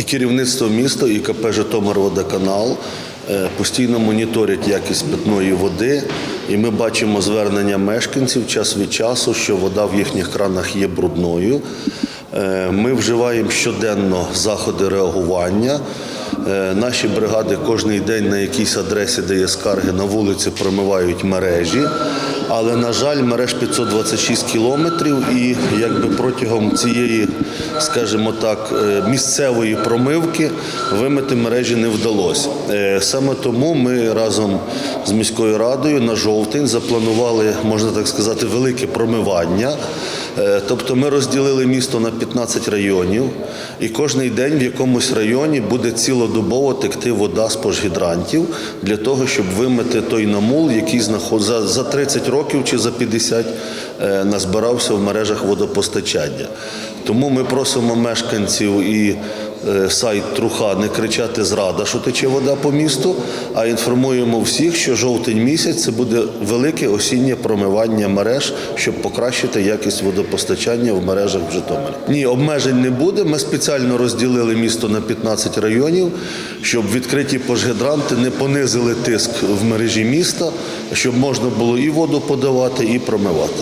І керівництво міста, і КП Житомирводоканал е, постійно моніторять якість питної води. І ми бачимо звернення мешканців час від часу, що вода в їхніх кранах є брудною. Е, Ми вживаємо щоденно заходи реагування. Е, Наші бригади кожен день на якійсь адресі, де є скарги, на вулиці промивають мережі. Але, на жаль, мереж 526 кілометрів, і якби протягом цієї, скажімо так, е, місцевої промивки вимити мережі не вдалося. Е, Саме тому ми разом з міською радою на жовтень запланували, можна так сказати, велике промивання. Е, Тобто ми розділили місто на 15 районів, і кожен день в якомусь районі буде цілодобово текти вода з пожгідрантів для того, щоб вимити той намул, який знаход... за, за 30 років чи за 50 е, назбирався в мережах водопостачання. Тому ми просимо мешканців і сайт Труха не кричати зрада, що тече вода по місту, а інформуємо всіх, що жовтень місяць це буде велике осіннє промивання мереж, щоб покращити якість водопостачання в мережах в Житомирі. Ні, обмежень не буде. Ми спеціально розділили місто на 15 районів, щоб відкриті пожгідранти не понизили тиск в мережі міста, щоб можна було і воду подавати, і промивати.